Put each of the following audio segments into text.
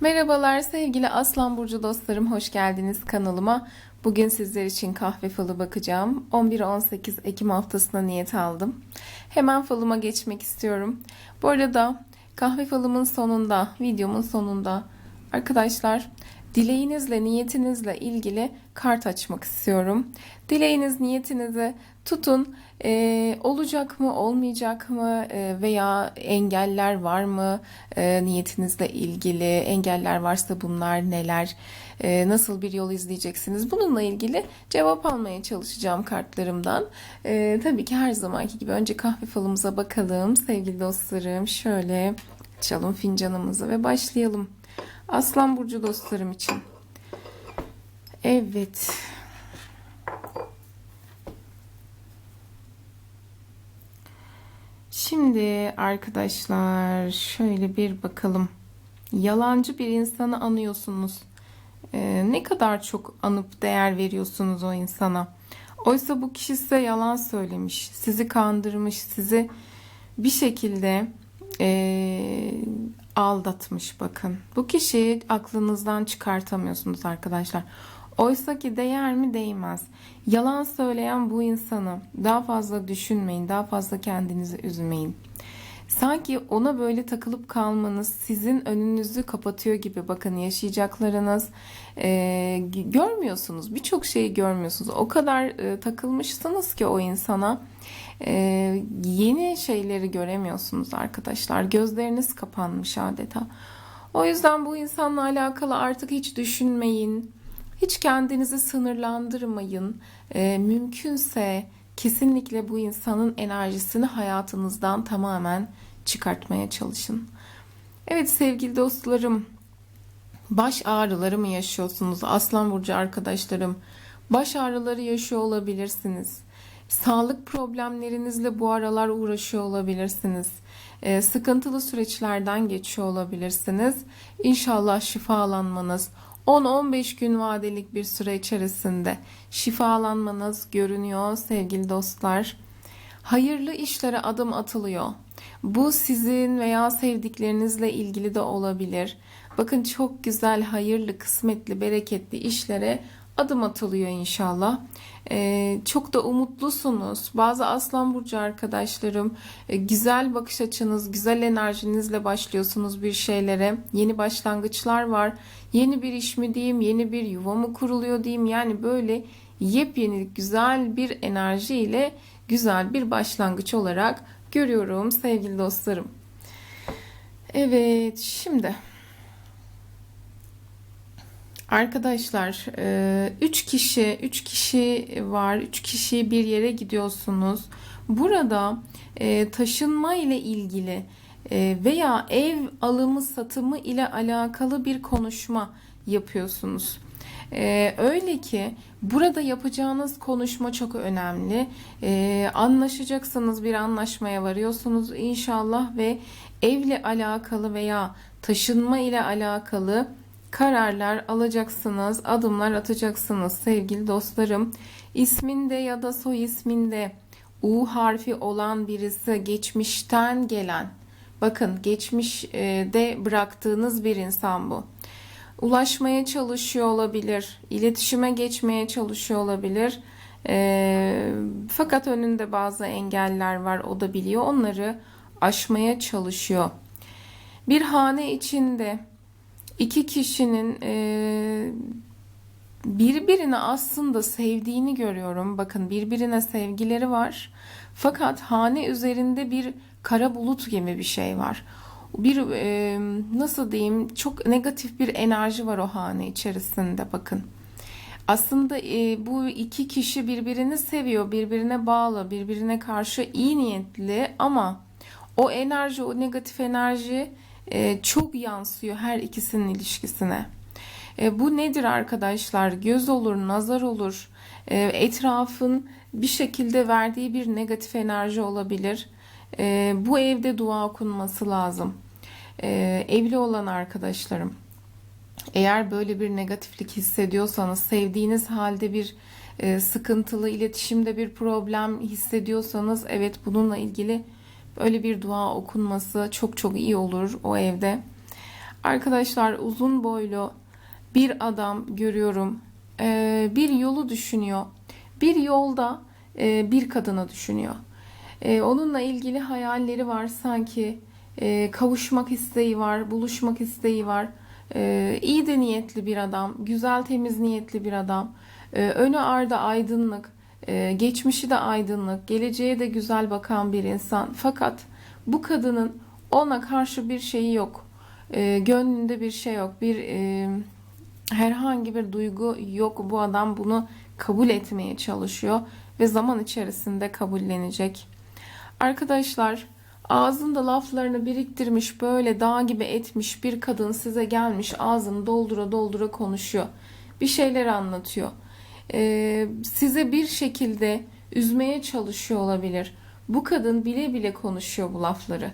Merhabalar sevgili Aslan Burcu dostlarım, hoş geldiniz kanalıma. Bugün sizler için kahve falı bakacağım. 11-18 Ekim haftasına niyet aldım. Hemen falıma geçmek istiyorum. Bu arada kahve falımın sonunda, videomun sonunda arkadaşlar dileğinizle, niyetinizle ilgili kart açmak istiyorum. Dileğiniz, niyetinizi tutun. Ee, olacak mı, olmayacak mı Ee, veya engeller var mı Ee, niyetinizle ilgili? Engeller varsa bunlar neler? Ee, nasıl bir yol izleyeceksiniz? Bununla ilgili cevap almaya çalışacağım kartlarımdan. Ee, tabii ki her zamanki gibi önce kahve falımıza bakalım sevgili dostlarım. Şöyle açalım fincanımızı ve başlayalım. Aslan Burcu dostlarım için. Evet. Şimdi arkadaşlar şöyle bir bakalım. Yalancı bir insanı anıyorsunuz. Ee, ne kadar çok anıp değer veriyorsunuz o insana. Oysa bu kişi size yalan söylemiş, sizi kandırmış, sizi bir şekilde ee, aldatmış bakın. Bu kişiyi aklınızdan çıkartamıyorsunuz arkadaşlar. Oysa ki değer mi değmez. Yalan söyleyen bu insanı daha fazla düşünmeyin, daha fazla kendinizi üzmeyin. Sanki ona böyle takılıp kalmanız sizin önünüzü kapatıyor gibi. Bakın yaşayacaklarınız e, görmüyorsunuz. Birçok şeyi görmüyorsunuz. O kadar e, takılmışsınız ki o insana. E, yeni şeyleri göremiyorsunuz arkadaşlar. Gözleriniz kapanmış adeta. O yüzden bu insanla alakalı artık hiç düşünmeyin hiç kendinizi sınırlandırmayın e, mümkünse kesinlikle bu insanın enerjisini hayatınızdan tamamen çıkartmaya çalışın. Evet sevgili dostlarım, baş ağrıları mı yaşıyorsunuz? Aslan burcu arkadaşlarım, baş ağrıları yaşıyor olabilirsiniz. Sağlık problemlerinizle bu aralar uğraşıyor olabilirsiniz. Ee, sıkıntılı süreçlerden geçiyor olabilirsiniz. İnşallah şifalanmanız 10-15 gün vadelik bir süre içerisinde şifalanmanız görünüyor sevgili dostlar. Hayırlı işlere adım atılıyor. Bu sizin veya sevdiklerinizle ilgili de olabilir. Bakın çok güzel, hayırlı, kısmetli, bereketli işlere adım atılıyor inşallah. Ee, çok da umutlusunuz. Bazı Aslan Burcu arkadaşlarım e, güzel bakış açınız, güzel enerjinizle başlıyorsunuz bir şeylere. Yeni başlangıçlar var. Yeni bir iş mi diyeyim, yeni bir yuva mı kuruluyor diyeyim. Yani böyle yepyeni güzel bir enerjiyle güzel bir başlangıç olarak görüyorum sevgili dostlarım. Evet şimdi arkadaşlar 3 kişi 3 kişi var 3 kişi bir yere gidiyorsunuz. Burada e, taşınma ile ilgili e, veya ev alımı satımı ile alakalı bir konuşma yapıyorsunuz. Ee, öyle ki burada yapacağınız konuşma çok önemli. Ee, anlaşacaksınız bir anlaşmaya varıyorsunuz inşallah ve evle alakalı veya taşınma ile alakalı kararlar alacaksınız, adımlar atacaksınız sevgili dostlarım. İsminde ya da soy isminde U harfi olan birisi geçmişten gelen bakın geçmişte bıraktığınız bir insan bu ulaşmaya çalışıyor olabilir, iletişime geçmeye çalışıyor olabilir. E, fakat önünde bazı engeller var, o da biliyor. Onları aşmaya çalışıyor. Bir hane içinde iki kişinin e, birbirini aslında sevdiğini görüyorum. Bakın birbirine sevgileri var. Fakat hane üzerinde bir kara bulut gibi bir şey var bir e, nasıl diyeyim çok negatif bir enerji var o hane içerisinde bakın. Aslında e, bu iki kişi birbirini seviyor, birbirine bağlı, birbirine karşı iyi niyetli ama o enerji, o negatif enerji e, çok yansıyor her ikisinin ilişkisine. E, bu nedir arkadaşlar? Göz olur, nazar olur, e, etrafın bir şekilde verdiği bir negatif enerji olabilir. Bu evde dua okunması lazım evli olan arkadaşlarım eğer böyle bir negatiflik hissediyorsanız sevdiğiniz halde bir sıkıntılı iletişimde bir problem hissediyorsanız evet bununla ilgili böyle bir dua okunması çok çok iyi olur o evde. Arkadaşlar uzun boylu bir adam görüyorum. Ee, bir yolu düşünüyor. Bir yolda e, bir kadını düşünüyor. Ee, onunla ilgili hayalleri var sanki. Ee, kavuşmak isteği var, buluşmak isteği var. Ee, iyi de niyetli bir adam, güzel temiz niyetli bir adam. Ee, önü arda aydınlık, e, geçmişi de aydınlık, geleceğe de güzel bakan bir insan. Fakat bu kadının ona karşı bir şeyi yok. Ee, gönlünde bir şey yok. Bir e, herhangi bir duygu yok. Bu adam bunu kabul etmeye çalışıyor ve zaman içerisinde kabullenecek. Arkadaşlar ağzında laflarını biriktirmiş böyle dağ gibi etmiş bir kadın size gelmiş ağzını doldura doldura konuşuyor. Bir şeyler anlatıyor. Ee, size bir şekilde üzmeye çalışıyor olabilir. Bu kadın bile bile konuşuyor bu lafları.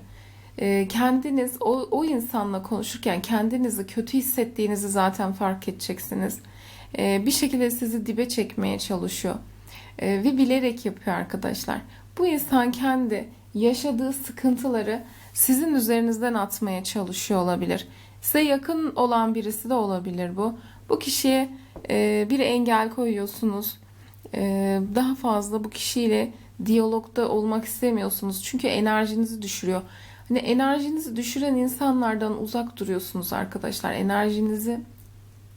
Ee, kendiniz o, o insanla konuşurken kendinizi kötü hissettiğinizi zaten fark edeceksiniz. Ee, bir şekilde sizi dibe çekmeye çalışıyor. Ee, ve bilerek yapıyor arkadaşlar. Bu insan kendi yaşadığı sıkıntıları sizin üzerinizden atmaya çalışıyor olabilir. Size yakın olan birisi de olabilir bu. Bu kişiye e, bir engel koyuyorsunuz. E, daha fazla bu kişiyle diyalogda olmak istemiyorsunuz. Çünkü enerjinizi düşürüyor. Hani enerjinizi düşüren insanlardan uzak duruyorsunuz arkadaşlar. Enerjinizi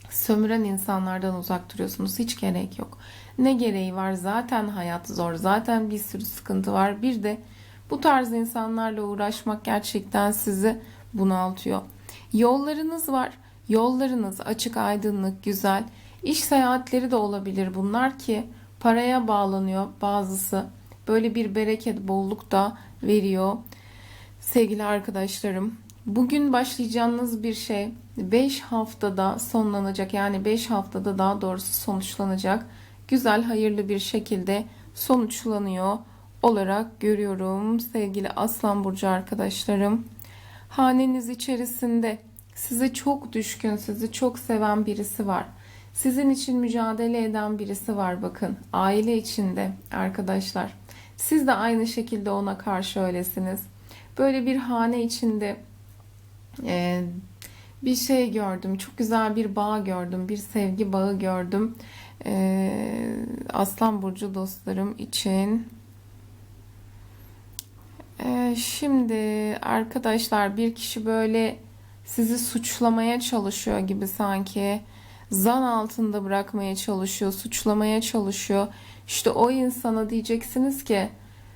sömüren insanlardan uzak duruyorsunuz. Hiç gerek yok. Ne gereği var? Zaten hayat zor. Zaten bir sürü sıkıntı var. Bir de bu tarz insanlarla uğraşmak gerçekten sizi bunaltıyor. Yollarınız var. Yollarınız açık, aydınlık, güzel. İş seyahatleri de olabilir bunlar ki paraya bağlanıyor bazısı. Böyle bir bereket, bolluk da veriyor. Sevgili arkadaşlarım, bugün başlayacağınız bir şey 5 haftada sonlanacak. Yani 5 haftada daha doğrusu sonuçlanacak. Güzel, hayırlı bir şekilde sonuçlanıyor olarak görüyorum sevgili Aslan Burcu arkadaşlarım. Haneniz içerisinde size çok düşkün, sizi çok seven birisi var. Sizin için mücadele eden birisi var bakın. Aile içinde arkadaşlar. Siz de aynı şekilde ona karşı öylesiniz. Böyle bir hane içinde e, bir şey gördüm. Çok güzel bir bağ gördüm. Bir sevgi bağı gördüm. E, Aslan Burcu dostlarım için. E, şimdi arkadaşlar bir kişi böyle sizi suçlamaya çalışıyor gibi sanki. Zan altında bırakmaya çalışıyor, suçlamaya çalışıyor. İşte o insana diyeceksiniz ki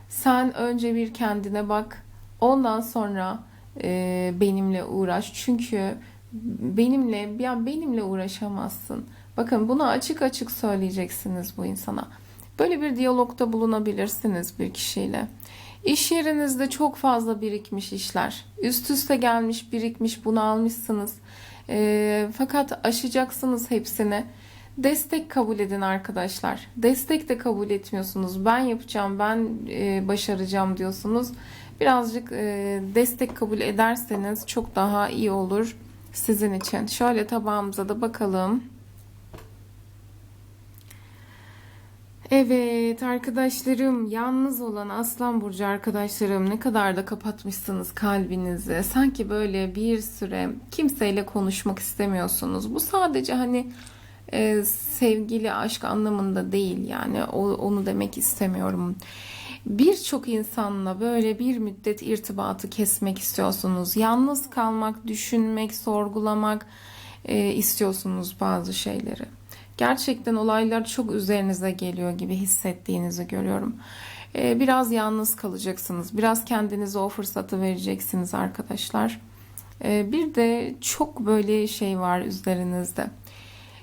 sen önce bir kendine bak. Ondan sonra e, benimle uğraş. Çünkü benimle ya benimle uğraşamazsın. Bakın bunu açık açık söyleyeceksiniz bu insana. Böyle bir diyalogda bulunabilirsiniz bir kişiyle. İş yerinizde çok fazla birikmiş işler. Üst üste gelmiş, birikmiş, bunu almışsınız. E, fakat aşacaksınız hepsini. Destek kabul edin arkadaşlar. Destek de kabul etmiyorsunuz. Ben yapacağım, ben e, başaracağım diyorsunuz. Birazcık e, destek kabul ederseniz çok daha iyi olur sizin için. Şöyle tabağımıza da bakalım. Evet arkadaşlarım yalnız olan Aslan Burcu arkadaşlarım ne kadar da kapatmışsınız kalbinizi. Sanki böyle bir süre kimseyle konuşmak istemiyorsunuz. Bu sadece hani e, sevgili aşk anlamında değil yani o, onu demek istemiyorum. Birçok insanla böyle bir müddet irtibatı kesmek istiyorsunuz. Yalnız kalmak, düşünmek, sorgulamak e, istiyorsunuz bazı şeyleri. Gerçekten olaylar çok üzerinize geliyor gibi hissettiğinizi görüyorum. E, biraz yalnız kalacaksınız. Biraz kendinize o fırsatı vereceksiniz arkadaşlar. E, bir de çok böyle şey var üzerinizde.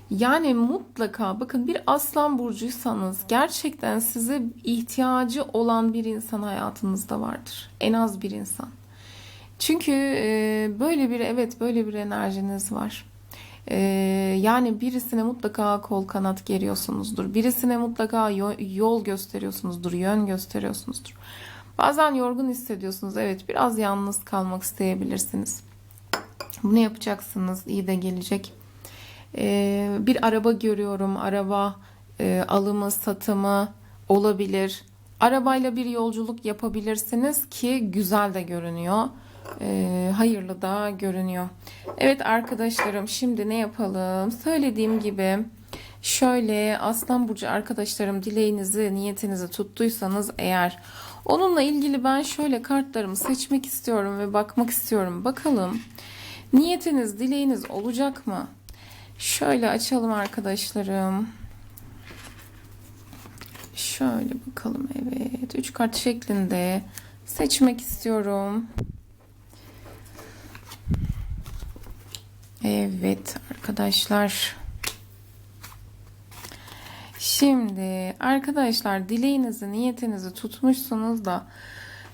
Yani mutlaka bakın bir aslan burcuysanız gerçekten size ihtiyacı olan bir insan hayatınızda vardır. En az bir insan. Çünkü e, böyle bir evet böyle bir enerjiniz var. E, yani birisine mutlaka kol kanat geriyorsunuzdur. Birisine mutlaka yol gösteriyorsunuzdur, yön gösteriyorsunuzdur. Bazen yorgun hissediyorsunuz. Evet biraz yalnız kalmak isteyebilirsiniz. Bunu yapacaksınız. iyi de gelecek. Ee, bir araba görüyorum. Araba e, alımı, satımı olabilir. Arabayla bir yolculuk yapabilirsiniz ki güzel de görünüyor. E, hayırlı da görünüyor. Evet arkadaşlarım şimdi ne yapalım? Söylediğim gibi şöyle Aslan Burcu arkadaşlarım dileğinizi, niyetinizi tuttuysanız eğer onunla ilgili ben şöyle kartlarımı seçmek istiyorum ve bakmak istiyorum. Bakalım niyetiniz, dileğiniz olacak mı? Şöyle açalım arkadaşlarım. Şöyle bakalım evet. Üç kart şeklinde seçmek istiyorum. Evet arkadaşlar. Şimdi arkadaşlar dileğinizi, niyetinizi tutmuşsunuz da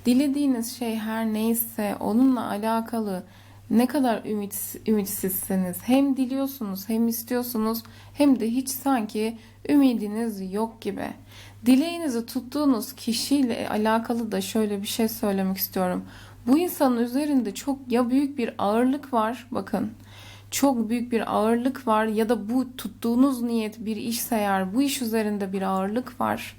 dilediğiniz şey her neyse onunla alakalı ne kadar ümit, ümitsizseniz hem diliyorsunuz hem istiyorsunuz hem de hiç sanki ümidiniz yok gibi. Dileğinizi tuttuğunuz kişiyle alakalı da şöyle bir şey söylemek istiyorum. Bu insanın üzerinde çok ya büyük bir ağırlık var bakın çok büyük bir ağırlık var ya da bu tuttuğunuz niyet bir işse eğer bu iş üzerinde bir ağırlık var.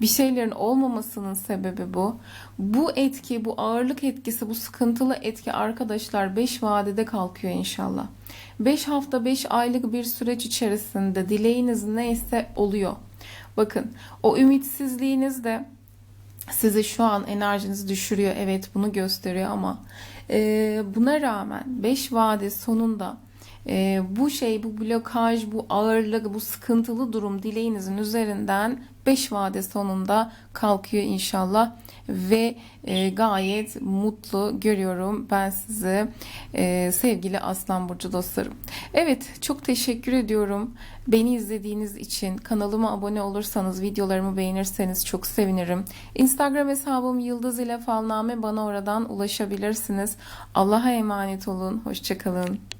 Bir şeylerin olmamasının sebebi bu. Bu etki, bu ağırlık etkisi, bu sıkıntılı etki arkadaşlar 5 vadede kalkıyor inşallah. 5 hafta, 5 aylık bir süreç içerisinde dileğiniz neyse oluyor. Bakın o ümitsizliğiniz de sizi şu an enerjinizi düşürüyor. Evet bunu gösteriyor ama e, buna rağmen 5 vade sonunda e, bu şey, bu blokaj, bu ağırlık, bu sıkıntılı durum dileğinizin üzerinden 5 vade sonunda kalkıyor inşallah ve e, gayet mutlu görüyorum ben sizi e, sevgili Aslan Burcu dostlarım. Evet çok teşekkür ediyorum. Beni izlediğiniz için kanalıma abone olursanız videolarımı beğenirseniz çok sevinirim. Instagram hesabım Yıldız ile Falname bana oradan ulaşabilirsiniz. Allah'a emanet olun. Hoşçakalın.